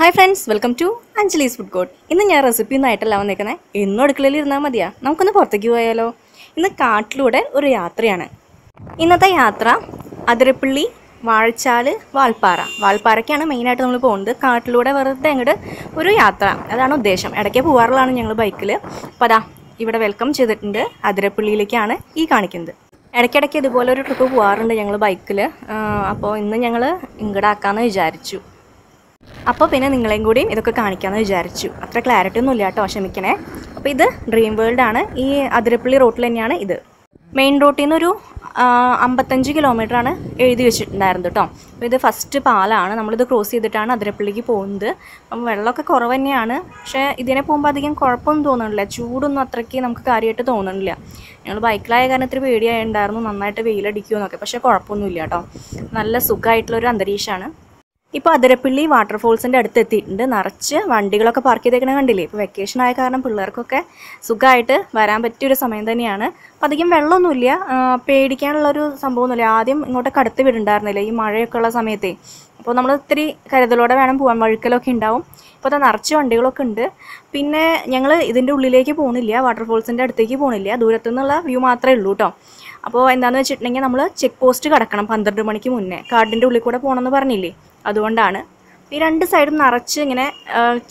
Hi friends welcome to Anjali's food court ഇന്ന് ഞാൻ recipe ഒന്നായിട്ടല്ല വന്നേക്കുന്നത് എന്നും അടുക്കളയിൽ ഇരുന്നാൽ മതിയാ. നമുക്കൊന്ന് പുറത്തേക്ക് പോയാലോ? ഇന്ന് കാട്ടിലൂടെ ഒരു യാത്രയാണ്. ഇന്നത്തെ യാത്ര അതിരപ്പള്ളി വാഴച്ചാൽ വാൽപ്പാറ. വാൽപ്പാറയ്ക്കാണ് മെയിനായിട്ട് നമ്മൾ പോകുന്നത് കാട്ടിലൂടെ വെറുതെ അങ്ങോട്ട് ഒരു യാത്ര. അതാണ് ഉദ്ദേശം. ഇടയ്ക്ക് പോകാറുള്ളതാണ് ഞങ്ങൾ ബൈക്കിൽ അപ്പോൾ അതാ ഇവിടെ വെൽക്കം ചെയ്തിട്ടുണ്ട് അതിരപ്പള്ളിയിലേക്കാണ് ഈ കാണിക്കുന്നത്. ഇടയ്ക്കിടയ്ക്ക് ഇതുപോലെ ഒരു ട്രിപ്പ് പോകാറുണ്ട് ഞങ്ങൾ ബൈക്കിൽ അപ്പോൾ ഇന്ന് ഞങ്ങൾ ഇങ്ങടാക്കാമെന്ന് വിചാരിച്ചു. അപ്പോൾ പിന്നെ നിങ്ങളെയും കൂടിയും ഇതൊക്കെ കാണിക്കാമെന്ന് വിചാരിച്ചു. അത്ര ക്ലാരിറ്റി ഒന്നും ഇല്ല കേട്ടോ ക്ഷമിക്കണേ. അപ്പോൾ ഇത് ഡ്രീം ആണ്. ഈ അതിരപ്പള്ളി റോട്ടിൽ തന്നെയാണ് ഇത്. മെയിൻ റോട്ടിൽ നിന്നൊരു അമ്പത്തഞ്ച് ആണ് എഴുതി വെച്ചിട്ടുണ്ടായിരുന്നത് കേട്ടോ. അപ്പോൾ ഇത് ഫസ്റ്റ് പാലാണ്. നമ്മളിത് ക്രോസ് ചെയ്തിട്ടാണ് അതിരപ്പള്ളിക്ക് പോകുന്നത്. അപ്പം വെള്ളമൊക്കെ കുറവ് തന്നെയാണ്. പക്ഷേ ഇതിനെ പോകുമ്പോൾ അധികം കുഴപ്പമൊന്നും തോന്നുന്നില്ല ചൂടൊന്നും അത്രയ്ക്ക് നമുക്ക് കാര്യമായിട്ട് തോന്നുന്നില്ല ഞങ്ങൾ ബൈക്കിലായ കാരണം ഇത്തിരി പേടിയായിട്ടുണ്ടായിരുന്നു. നന്നായിട്ട് വെയിലടിക്കുമെന്നൊക്കെ. പക്ഷേ കുഴപ്പമൊന്നുമില്ല കേട്ടോ. നല്ല സുഖമായിട്ടുള്ളൊരു അന്തരീക്ഷമാണ്. ഇപ്പോൾ അതിരപ്പിള്ളി വാട്ടർഫോൾസിന്റെ അടുത്ത് എത്തിയിട്ടുണ്ട്. നിറച്ച് വണ്ടികളൊക്കെ പാർക്ക് ചെയ്തേക്കണ കണ്ടില്ലേ? ഇപ്പോൾ വെക്കേഷൻ ആയ കാരണം പിള്ളേർക്കൊക്കെ സുഖമായിട്ട് വരാൻ പറ്റിയൊരു സമയം തന്നെയാണ്. അപ്പം അധികം വെള്ളമൊന്നുമില്ല. പേടിക്കാനുള്ളൊരു സംഭവമൊന്നുമില്ല. ആദ്യം ഇങ്ങോട്ട് കടത്തി വിടുണ്ടായിരുന്നില്ല? ഈ മഴയൊക്കെ ഉള്ള സമയത്തേ. അപ്പോൾ നമ്മൾ ഇത്തിരി കരുതലോടെ വേണം പോകാൻ വഴുക്കലൊക്കെ ഉണ്ടാവും. ഇപ്പോൾ നിറച്ച് വണ്ടികളൊക്കെ ഉണ്ട്. പിന്നെ ഞങ്ങൾ ഇതിന്റെ ഉള്ളിലേക്ക് പോകുന്നില്ല. വാട്ടർഫോൾസിന്റെ അടുത്തേക്ക് പോകുന്നില്ല. ദൂരത്തു നിന്നുള്ള വ്യൂ മാത്രമേ ഉള്ളൂ കേട്ടോ അപ്പോൾ എന്താണെന്ന് വെച്ചിട്ടുണ്ടെങ്കിൽ നമ്മൾ ചെക്ക് പോസ്റ്റ് കടക്കണം പന്ത്രണ്ട് മണിക്ക് മുന്നേ. കാർഡിന്റെ ഉള്ളിൽ കൂടെ പോകണമെന്ന് പറഞ്ഞില്ലേ? അതുകൊണ്ടാണ്. ഈ രണ്ട് സൈഡും നിറച്ച് ഇങ്ങനെ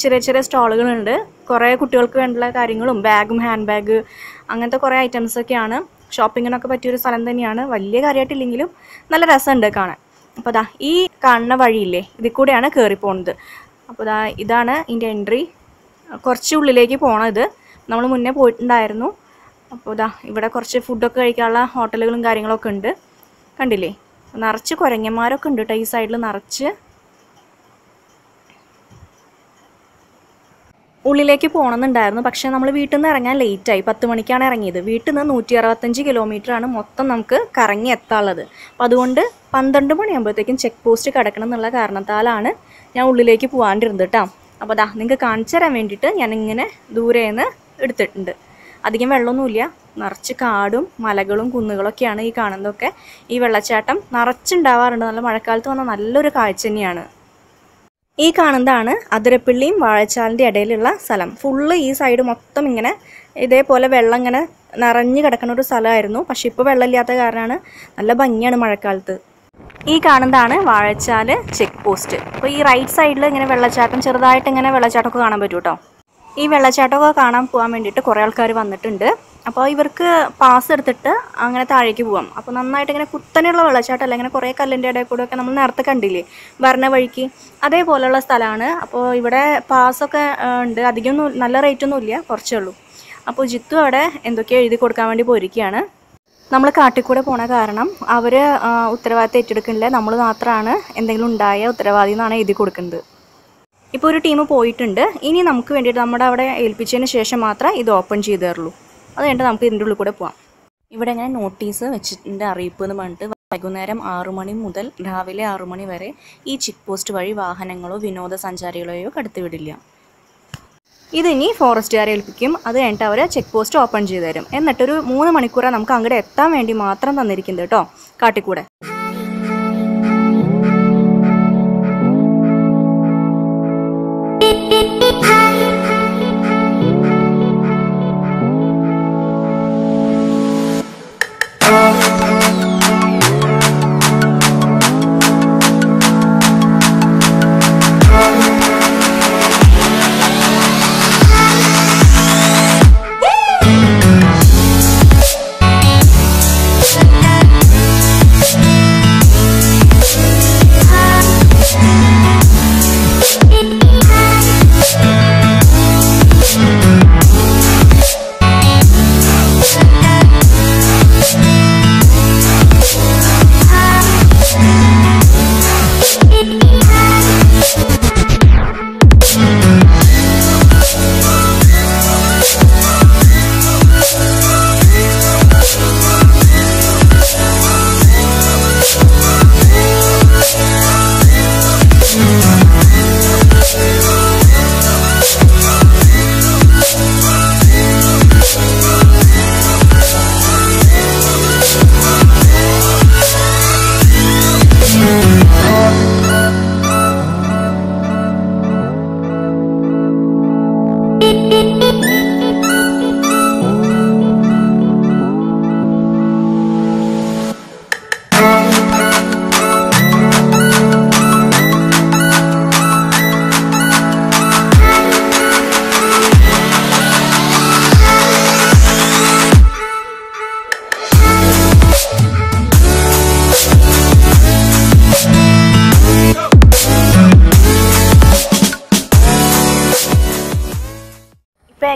ചെറിയ ചെറിയ സ്റ്റാളുകളുണ്ട്. കുറേ കുട്ടികൾക്ക് വേണ്ടുള്ള കാര്യങ്ങളും ബാഗും ഹാൻഡ് ബാഗ് അങ്ങനത്തെ കുറേ ഐറ്റംസൊക്കെയാണ് ഷോപ്പിങ്ങിനൊക്കെ പറ്റിയൊരു സ്ഥലം തന്നെയാണ്. വലിയ കാര്യമായിട്ടില്ലെങ്കിലും നല്ല രസമുണ്ട് കാണാൻ. അപ്പോൾ ദാ ഈ കാണുന്ന വഴിയില്ലേ ഇതിൽ കൂടെയാണ് കയറിപ്പോണത് അപ്പോൾ ദാ ഇതാണ് ഇതിന്റെ എൻട്രി കുറച്ച് ഉള്ളിലേക്ക് പോണത്. നമ്മൾ മുന്നേ പോയിട്ടുണ്ടായിരുന്നു. അപ്പോൾ ഇതാ ഇവിടെ കുറച്ച് ഫുഡൊക്കെ കഴിക്കാനുള്ള ഹോട്ടലുകളും കാര്യങ്ങളൊക്കെ ഉണ്ട്. കണ്ടില്ലേ? നിറച്ച് കുരങ്ങന്മാരൊക്കെ ഉണ്ട് കേട്ടോ ഈ സൈഡിൽ നിറച്ച്. ഉള്ളിലേക്ക് പോകണമെന്നുണ്ടായിരുന്നു പക്ഷേ നമ്മൾ വീട്ടിൽ നിന്ന് ഇറങ്ങാൻ ലേറ്റായി പത്ത് മണിക്കാണ് ഇറങ്ങിയത്. വീട്ടിൽ നിന്ന് നൂറ്റി അറുപത്തഞ്ച് കിലോമീറ്റർ ആണ് മൊത്തം നമുക്ക് കറങ്ങി എത്താനുള്ളത്. അപ്പം അതുകൊണ്ട് പന്ത്രണ്ട് മണിയാകുമ്പോഴത്തേക്കും ചെക്ക് പോസ്റ്റ് കിടക്കണം എന്നുള്ള കാരണത്താലാണ് ഞാൻ ഉള്ളിലേക്ക് പോകാണ്ടിരുന്നത് കേട്ടോ അപ്പോൾ അതാ നിങ്ങൾക്ക് കാണിച്ചു തരാൻ വേണ്ടിയിട്ട് ഞാനിങ്ങനെ ദൂരേന്ന് എടുത്തിട്ടുണ്ട്. അധികം വെള്ളമൊന്നുമില്ല. നിറച്ച് കാടും മലകളും കുന്നുകളൊക്കെയാണ് ഈ കാണുന്നതൊക്കെ. ഈ വെള്ളച്ചാട്ടം നിറച്ചുണ്ടാവാറുണ്ട്. നല്ല മഴക്കാലത്ത് വന്ന നല്ലൊരു കാഴ്ച തന്നെയാണ്. ഈ കാണുന്നതാണ് അതിരപ്പള്ളിയും വാഴച്ചാലിന്റെ ഇടയിലുള്ള സ്ഥലം. ഫുള്ള് ഈ സൈഡ് മൊത്തം ഇങ്ങനെ ഇതേപോലെ വെള്ളം ഇങ്ങനെ നിറഞ്ഞു കിടക്കുന്ന ഒരു സ്ഥലമായിരുന്നു. പക്ഷെ ഇപ്പോൾ വെള്ളമില്ലാത്ത കാരണമാണ് നല്ല ഭംഗിയാണ് മഴക്കാലത്ത്. ഈ കാണുന്നതാണ് വാഴച്ചാൽ ചെക്ക് പോസ്റ്റ് അപ്പോൾ ഈ റൈറ്റ് സൈഡിൽ ഇങ്ങനെ വെള്ളച്ചാട്ടം ചെറുതായിട്ട് ഇങ്ങനെ വെള്ളച്ചാട്ടമൊക്കെ കാണാൻ പറ്റും കേട്ടോ. ഈ വെള്ളച്ചാട്ടമൊക്കെ കാണാൻ പോകാൻ വേണ്ടിയിട്ട് കുറേ ആൾക്കാർ വന്നിട്ടുണ്ട്. അപ്പോൾ ഇവർക്ക് പാസ് എടുത്തിട്ട് അങ്ങനെ താഴേക്ക് പോകാം അപ്പോൾ നന്നായിട്ട് ഇങ്ങനെ കുത്തനെയുള്ള വെള്ളച്ചാട്ടമല്ല ഇങ്ങനെ കുറേ കല്ലിന്റെ ഇടയിൽ കൂടെ ഒക്കെ നമ്മൾ നേരത്തെ കണ്ടില്ലേ? വരണ വഴിക്ക്. അതേപോലെയുള്ള സ്ഥലമാണ്. അപ്പോൾ ഇവിടെ പാസ്സൊക്കെ ഉണ്ട്. അധികമൊന്നും നല്ല റേറ്റൊന്നും ഇല്ല കുറച്ചേ ഉള്ളൂ. അപ്പോൾ ജിത്തു അവിടെ എന്തൊക്കെയോ എഴുതി കൊടുക്കാൻ വേണ്ടി പോയിരിക്കുകയാണ്. നമ്മൾ കാട്ടിക്കൂടെ പോണ കാരണം അവർ ഉത്തരവാദിത്തം ഏറ്റെടുക്കുന്നില്ല. നമ്മൾ മാത്രമാണ് എന്തെങ്കിലും ഉണ്ടായ ഉത്തരവാദി എന്നാണ് എഴുതി കൊടുക്കുന്നത്. ഇപ്പോൾ ഒരു ടീം പോയിട്ടുണ്ട്. ഇനി നമുക്ക് വേണ്ടിയിട്ട് നമ്മുടെ അവിടെ ഏൽപ്പിച്ചതിന് ശേഷം മാത്രമേ ഇത് ഓപ്പൺ ചെയ്ത് തരുള്ളൂ അത് കഴിഞ്ഞിട്ട് നമുക്ക് ഇതിന്റെ ഉള്ളിൽ കൂടെ പോവാം. ഇവിടെ ഇങ്ങനെ നോട്ടീസ് വെച്ചിട്ടുണ്ട് അറിയിപ്പ് എന്ന് പറഞ്ഞിട്ട്. വൈകുന്നേരം ആറു മണി മുതൽ രാവിലെ ആറു മണി വരെ ഈ ചെക്ക് പോസ്റ്റ് വഴി വാഹനങ്ങളോ വിനോദസഞ്ചാരികളെയോ കടത്തിവിടില്ല ഇതിനി ഫോറസ്റ്റുകാരെ ഏൽപ്പിക്കും. അത് കഴിഞ്ഞിട്ട് അവർ ചെക്ക് പോസ്റ്റ് ഓപ്പൺ ചെയ്തു തരും എന്നിട്ടൊരു മൂന്ന് മണിക്കൂറാണ് നമുക്ക് അങ്ങോട്ട് എത്താൻ വേണ്ടി മാത്രം തന്നിരിക്കുന്നത് കേട്ടോ. കാട്ടിക്കൂടെ.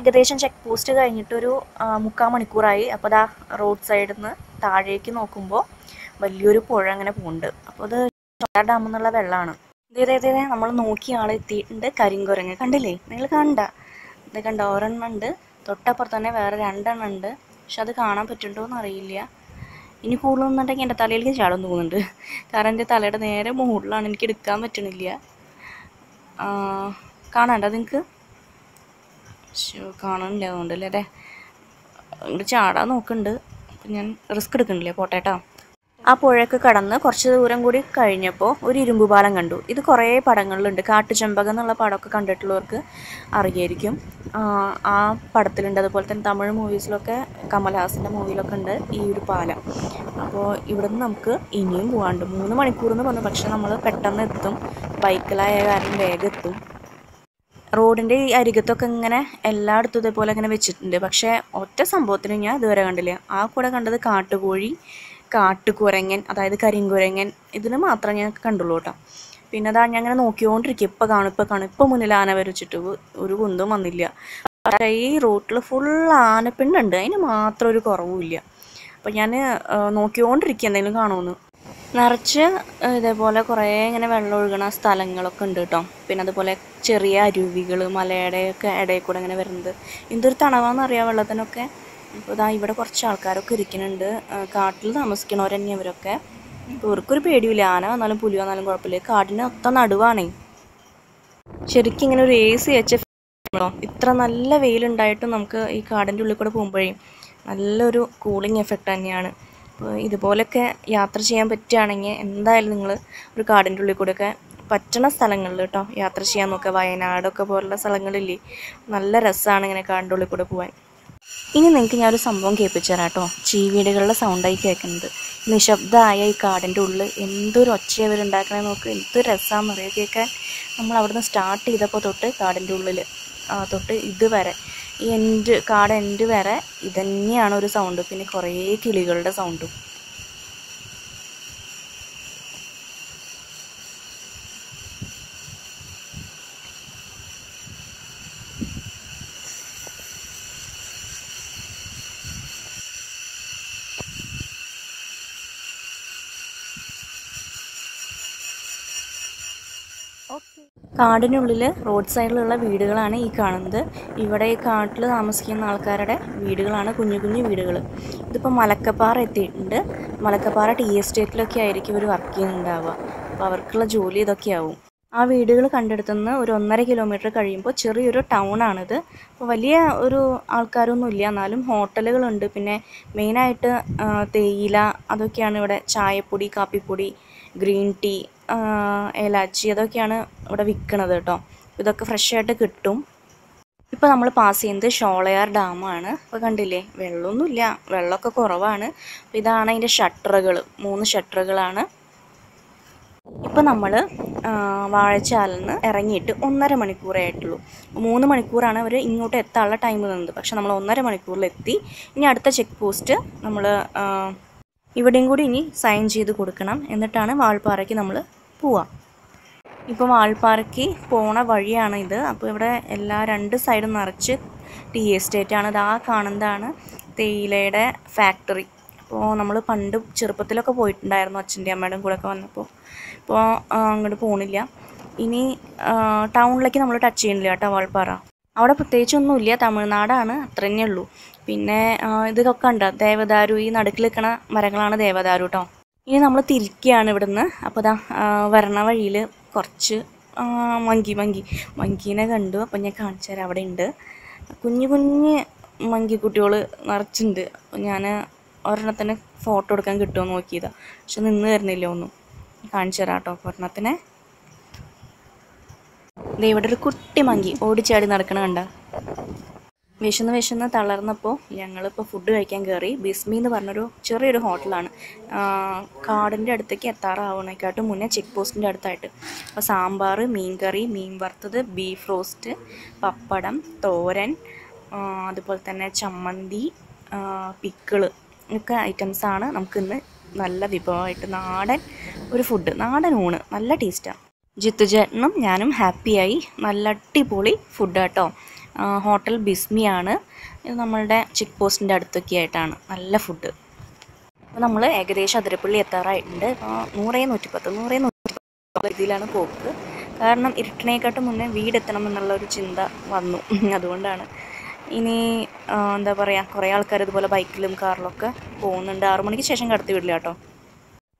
ഏകദേശം ചെക്ക് പോസ്റ്റ് കഴിഞ്ഞിട്ടൊരു മുക്കാൽ മണിക്കൂറായി. അപ്പോൾ ദാ റോഡ് സൈഡിൽ നിന്ന് താഴേക്ക് നോക്കുമ്പോൾ വലിയൊരു പുഴ അങ്ങനെ പോകുന്നുണ്ട് അപ്പോൾ അത് ചോള ഡാം എന്നുള്ള വെള്ളമാണ് ഇതേ ഇതേ നമ്മൾ നോക്കിയ എത്തിയിട്ടുണ്ട് കരിങ്കുരങ്ങ്. കണ്ടില്ലേ? നിങ്ങൾ കണ്ട? ഇത് കണ്ട? ഒരെണ്ണം ഉണ്ട്. തൊട്ടപ്പുറത്ത് തന്നെ വേറെ രണ്ടെണ്ണം ഉണ്ട്. പക്ഷെ അത് കാണാൻ പറ്റുന്നുണ്ടോ എന്ന് അറിയില്ല ഇനി കൂടുതലൊന്നുണ്ടെങ്കിൽ എന്റെ തലയിലേക്ക് ചാടം തോന്നുന്നുണ്ട്. കാരണം എന്റെ തലയുടെ നേരെ മുകളിലാണ് എനിക്ക് എടുക്കാൻ പറ്റണില്ല. കാണാണ്ടോ നിങ്ങൾക്ക്. കാണണില്ല അതുകൊണ്ടല്ലേ. അതെ ഇങ്ങോട്ട് ചാടാൻ നോക്കുന്നുണ്ട് ഞാൻ റിസ്ക് എടുക്കുന്നില്ലേ പോട്ടേട്ടാ ആ പുഴയൊക്കെ കടന്ന് കുറച്ച് ദൂരം കൂടി കഴിഞ്ഞപ്പോൾ ഒരു ഇരുമ്പുപാലം കണ്ടു. ഇത് കുറേ പടങ്ങളിലുണ്ട്. കാട്ടുചെമ്പകം എന്നുള്ള പടമൊക്കെ കണ്ടിട്ടുള്ളവർക്ക് അറിയായിരിക്കും. ആ, പടത്തിലുണ്ട്. അതുപോലെ തന്നെ തമിഴ് മൂവീസിലൊക്കെ കമൽഹാസന്റെ മൂവിയിലൊക്കെ ഉണ്ട് ഈ ഒരു പാലം. അപ്പോൾ ഇവിടുന്ന് നമുക്ക് ഇനിയും പോകാണ്ട് മൂന്ന് മണിക്കൂർ എന്ന് പറഞ്ഞു പക്ഷേ നമ്മൾ പെട്ടെന്ന് എത്തും. ബൈക്കിലായ കാരണം വേഗം എത്തും. റോഡിന്റെ ഈ അരികത്തൊക്കെ ഇങ്ങനെ എല്ലായിടത്തും ഇതേപോലെ ഇങ്ങനെ വെച്ചിട്ടുണ്ട്. പക്ഷേ ഒറ്റ സംഭവത്തിനും ഞാൻ ഇതുവരെ കണ്ടില്ല. ആ കൂടെ കണ്ടത് കാട്ടുകോഴി കാട്ടുകുരങ്ങൻ അതായത് കരിങ്കുരങ്ങൻ. ഇതിന് മാത്രമേ ഞാൻ കണ്ടുള്ളൂ കേട്ടോ. പിന്നെ അതാ ഞാൻ അങ്ങനെ നോക്കിക്കൊണ്ടിരിക്കും ഇപ്പം കാണും ഇപ്പം കാണും. ഇപ്പം മുന്നിൽ ആന വരച്ചിട്ട് ഒരു കുന്തും വന്നില്ല. പക്ഷേ ഈ റോട്ടിൽ ഫുൾ ആനപ്പിണ്ടുണ്ട് അതിന് മാത്രം ഒരു കുറവുമില്ല. അപ്പം ഞാൻ നോക്കിക്കൊണ്ടിരിക്കുക. എന്തെങ്കിലും കാണുമെന്ന് നിറച്ച് ഇതേപോലെ കുറേ ഇങ്ങനെ വെള്ളം ഒഴുകണ സ്ഥലങ്ങളൊക്കെ ഉണ്ട് കേട്ടോ പിന്നെ അതുപോലെ ചെറിയ അരുവികൾ മലയുടെ ഒക്കെ ഇടയിൽ കൂടെ ഇങ്ങനെ വരുന്നത്. എന്തൊരു തണവാന്ന് അറിയാം വെള്ളത്തിനൊക്കെ? അപ്പോൾ ഇതാ ഇവിടെ കുറച്ച് ആൾക്കാരൊക്കെ ഇരിക്കുന്നുണ്ട്. കാട്ടിൽ താമസിക്കണവർ തന്നെ ഇവരൊക്കെ. ഇവർക്കൊരു പേടിയില്ല ആന വന്നാലും പുലി വന്നാലും കുഴപ്പമില്ല. കാടിന് ഒത്ത നടുവാണേ. ശരിക്കും ഇങ്ങനെ ഒരു എ സി എച്ച് ഇത്ര നല്ല വെയിലുണ്ടായിട്ടും നമുക്ക് ഈ കാടിന്റെ ഉള്ളിൽ കൂടെ പോകുമ്പോഴേ നല്ലൊരു കൂളിംഗ് എഫക്റ്റ് തന്നെയാണ്. അപ്പോൾ ഇതുപോലൊക്കെ യാത്ര ചെയ്യാൻ പറ്റുകയാണെങ്കിൽ എന്തായാലും നിങ്ങൾ ഒരു കാടിന്റെ ഉള്ളിൽ കൂടെയൊക്കെ പറ്റണ സ്ഥലങ്ങളിൽ കേട്ടോ യാത്ര ചെയ്യാൻ നോക്കുക. വയനാടൊക്കെ പോലുള്ള സ്ഥലങ്ങളില്ലേ നല്ല രസമാണ് ഇങ്ങനെ കാടിന്റെ ഉള്ളിൽ കൂടെ പോകാൻ ഇനി നിങ്ങൾക്ക് ഞാനൊരു സംഭവം കേൾപ്പിച്ചു തരാം കേട്ടോ. ചീവീടുകളുടെ സൗണ്ടായി കേൾക്കുന്നത് നിശബ്ദമായ ഈ കാടിന്റെ ഉള്ളിൽ എന്തൊരു ഇവരുണ്ടാക്കണേ നോക്ക്. എന്തൊരു രസമാണെന്ന് അറിയാം? കേൾക്കാൻ നമ്മൾ അവിടുന്ന് സ്റ്റാർട്ട് ചെയ്തപ്പോൾ തൊട്ട് കാടിന്റെ ഉള്ളിൽ തൊട്ട് ഇതുവരെ എൻഡ് കാട് എൻഡ് വരെ ഇതന്നെയാണ് ഒരു സൗണ്ട് പിന്നെ കുറേ കിളികളുടെ സൗണ്ടും കാടിനുള്ളിൽ റോഡ് സൈഡിലുള്ള വീടുകളാണ് ഈ കാണുന്നത്. ഇവിടെ ഈ കാട്ടിൽ താമസിക്കുന്ന ആൾക്കാരുടെ വീടുകളാണ് കുഞ്ഞു കുഞ്ഞു വീടുകൾ ഇതിപ്പോൾ മലക്കപ്പാറ എത്തിയിട്ടുണ്ട്. മലക്കപ്പാറ ടീ എസ്റ്റേറ്റിലൊക്കെ ആയിരിക്കും ഇവർ വർക്ക് ചെയ്യുന്നുണ്ടാവുക അപ്പോൾ അവർക്കുള്ള ജോലി ഇതൊക്കെ ആവും. ആ വീടുകൾ കണ്ടെടുത്തുനിന്ന് ഒരു ഒന്നര കിലോമീറ്റർ കഴിയുമ്പോൾ ചെറിയൊരു ടൗണാണിത് അപ്പോൾ വലിയ ഒരു ആൾക്കാരൊന്നും ഇല്ല. എന്നാലും ഹോട്ടലുകളുണ്ട്. പിന്നെ മെയിനായിട്ട് തേയില അതൊക്കെയാണ് ഇവിടെ ചായപ്പൊടി കാപ്പിപ്പൊടി ഗ്രീൻ ടീ ഏലാച്ചി അതൊക്കെയാണ് ഇവിടെ വിൽക്കണത് കേട്ടോ. ഇതൊക്കെ ഫ്രഷ് ആയിട്ട് കിട്ടും. ഇപ്പോൾ നമ്മൾ പാസ് ചെയ്യുന്നത് ഷോളയാർ ഡാമാണ് ഇപ്പോൾ കണ്ടില്ലേ? വെള്ളമൊന്നുമില്ല. വെള്ളമൊക്കെ കുറവാണ്. ഇതാണ് അതിന്റെ ഷട്ടറുകൾ മൂന്ന് ഷട്ടറുകളാണ് ഇപ്പോൾ നമ്മൾ വാഴച്ചാലിൽ നിന്ന് ഇറങ്ങിയിട്ട് ഒന്നര മണിക്കൂറേ ആയിട്ടുള്ളൂ. മൂന്ന് മണിക്കൂറാണ് അവർ ഇങ്ങോട്ട് എത്താനുള്ള ടൈം തന്നത്. പക്ഷെ നമ്മൾ ഒന്നര മണിക്കൂറിലെത്തി. ഇനി അടുത്ത ചെക്ക് പോസ്റ്റ് നമ്മൾ ഇവിടെയും കൂടി ഇനി സൈൻ ചെയ്ത് കൊടുക്കണം. എന്നിട്ടാണ് വാൾപ്പാറയ്ക്ക് നമ്മൾ പോവാം. ഇപ്പോൾ വാൾപ്പാറയ്ക്ക് പോണ വഴിയാണ് ഇത്. അപ്പോൾ ഇവിടെ എല്ലാ രണ്ട് സൈഡും നിറച്ച് ടീ എസ്റ്റേറ്റ് ആണ്. ഇത് ആ കാണുന്നതാണ് തേയിലയുടെ ഫാക്ടറി അപ്പോൾ നമ്മൾ പണ്ട് ചെറുപ്പത്തിലൊക്കെ പോയിട്ടുണ്ടായിരുന്നു അച്ഛന്റെ അമ്മയുടെയും കൂടെ ഒക്കെ വന്നപ്പോൾ. ഇപ്പോൾ അങ്ങോട്ട് പോണില്ല. ഇനി ടൗണിലേക്ക് നമ്മൾ ടച്ച് ചെയ്യണില്ല കേട്ടോ വാൾപ്പാറ. അവിടെ പ്രത്യേകിച്ചൊന്നുമില്ല. തമിഴ്നാടാണ് അത്ര തന്നെ ഉള്ളൂ. പിന്നെ ഇതൊക്കെ ഉണ്ട് ദേവദാരു ഈ നടുക്കിൽ നിൽക്കുന്ന മരങ്ങളാണ് ദേവദാരു കേട്ടോ ഇനി നമ്മൾ തിരിക്കുകയാണ് ഇവിടുന്ന്. അപ്പോൾ ഇതാ വരണ വഴിയിൽ കുറച്ച് മങ്കി മങ്കി. മങ്കീനെ കണ്ടു. അപ്പോൾ ഞാൻ കാണിച്ചു തരാം. അവിടെ ഉണ്ട്. കുഞ്ഞു കുഞ്ഞ് മങ്കി കുട്ടികൾ നിറച്ചുണ്ട് ഞാൻ ഒരെണ്ണത്തിന് ഫോട്ടോ എടുക്കാൻ കിട്ടുമോ നോക്കിയതാണ് പക്ഷെ നിന്ന് തരുന്നില്ല ഒന്നും. കാണിച്ചു തരാം കേട്ടോ ഒരെണ്ണത്തിനെ. ദേ ഇവിടെ ഒരു കുട്ടി മങ്കി ഓടിച്ചാടി നടക്കണ കണ്ട. വിശന്ന് വിശന്ന് തളർന്നപ്പോൾ ഞങ്ങളിപ്പോൾ ഫുഡ് കഴിക്കാൻ കയറി ബിസ്മി എന്ന് പറഞ്ഞൊരു ചെറിയൊരു ഹോട്ടലാണ്. കാടിന്റെ അടുത്തേക്ക് എത്താറാവണേക്കാട്ടും മുന്നേ ചെക്ക് പോസ്റ്റിന്റെ അടുത്തായിട്ട്. അപ്പോൾ സാമ്പാർ മീൻ കറി മീൻ വറുത്തത് ബീഫ് റോസ്റ്റ് പപ്പടം തോരൻ അതുപോലെ തന്നെ ചമ്മന്തി പിക്കിൾ ഒക്കെ ഐറ്റംസാണ് നമുക്കിന്ന് നല്ല വിഭവമായിട്ട് നാടൻ ഒരു ഫുഡ് നാടൻ ഊണ്. നല്ല ടേസ്റ്റാണ് ജിത്തു ചേട്ടനും ഞാനും ഹാപ്പിയായി. നല്ല അടിപൊളി ഫുഡ് കേട്ടോ ഹോട്ടൽ ബിസ്മിയാണ്. ഇത് നമ്മളുടെ ചെക്ക് പോസ്റ്റിന്റെ അടുത്തൊക്കെ ആയിട്ടാണ്. നല്ല ഫുഡ് അപ്പോൾ നമ്മൾ ഏകദേശം അതിരപ്പള്ളി എത്താറായിട്ടുണ്ട്. അപ്പോൾ നൂറേ നൂറ്റിപ്പത്ത് നൂറേ നൂറ്റിപ്പത്ത് രീതിയിലാണ് പോക്ക്. കാരണം ഇരുട്ടിനേക്കാട്ടും മുന്നേ വീടെത്തണം എന്നുള്ള ഒരു ചിന്ത വന്നു. അതുകൊണ്ടാണ്. ഇനി എന്താ പറയുക കുറേ ആൾക്കാർ ഇതുപോലെ ബൈക്കിലും കാറിലൊക്കെ പോകുന്നുണ്ട്. ആറു മണിക്ക് ശേഷം കടത്തി വിടില്ല കേട്ടോ.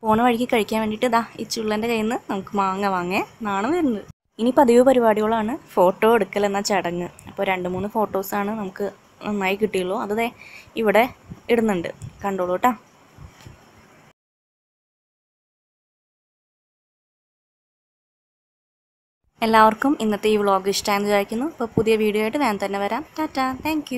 പോണ വഴിക്ക് കഴിക്കാൻ വേണ്ടിയിട്ട് ഇതാ ഈ ചുള്ളന്റെ കയ്യിൽ നിന്ന് നമുക്ക് മാങ്ങ വാങ്ങേ. നാണം വരുന്നത്. ഇനി പതിവ് പരിപാടികളാണ് ഫോട്ടോ എടുക്കൽ എന്ന ചടങ്ങ്. അപ്പോൾ രണ്ട് മൂന്ന് ഫോട്ടോസാണ് നമുക്ക് നന്നായി കിട്ടിയുള്ളൂ. അത് ഇവിടെ ഇടുന്നുണ്ട്. കണ്ടോളൂ കേട്ടോ. എല്ലാവർക്കും ഇന്നത്തെ ഈ വ്ളോഗ് ഇഷ്ടമായെന്ന് വിചാരിക്കുന്നു. അപ്പോൾ പുതിയ വീഡിയോ ആയിട്ട് ഞാൻ തന്നെ വരാം. ടാറ്റാ. താങ്ക്